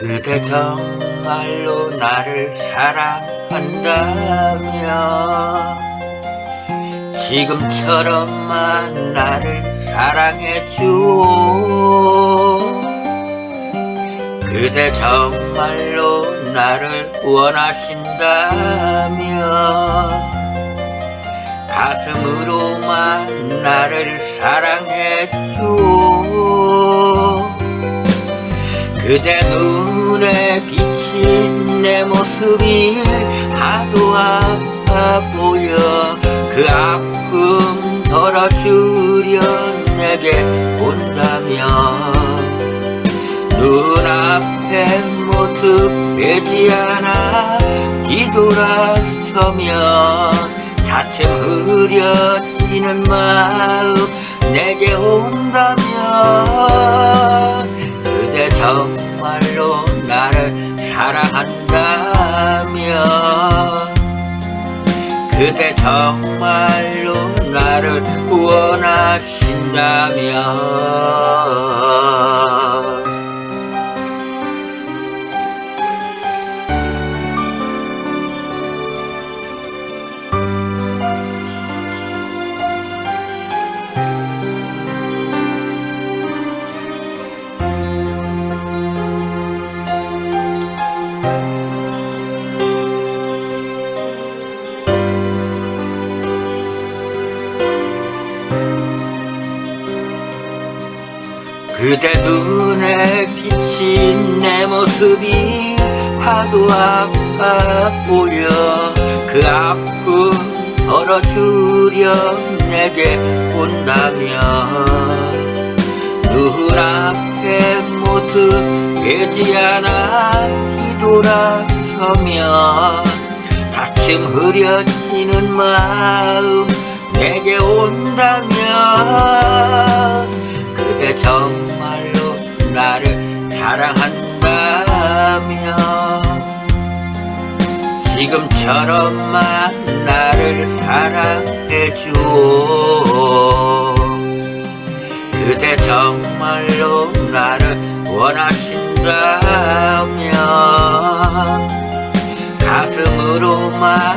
그대 정말로 나를 사랑한다면 지금처럼만 나를 사랑해줘. 그대 정말로 나를 원하신다면 가슴으로만 나를 사랑해줘. 그대 눈 에 비친 내 모습이 하도 아파 보여. 그 아픔 덜어주려 내게 온다면 눈앞에 모습 되지 않아 뒤돌아서면 차츰 흐려지는 마음 내게 온다면 그대 정말로 나를 사랑한다면 그대 정말로 나를 원하신다면 그대 눈에 비친 내 모습이 하도 아파 보여. 그 아픔 덜어주려 내게 온다면 눈앞에 모습 되지 않아 뒤돌아서면 다침 흐려지는 마음 내게 온다면 지금처럼만 나를 사랑해줘 그대 정말로 나를 원하신다면 가슴으로만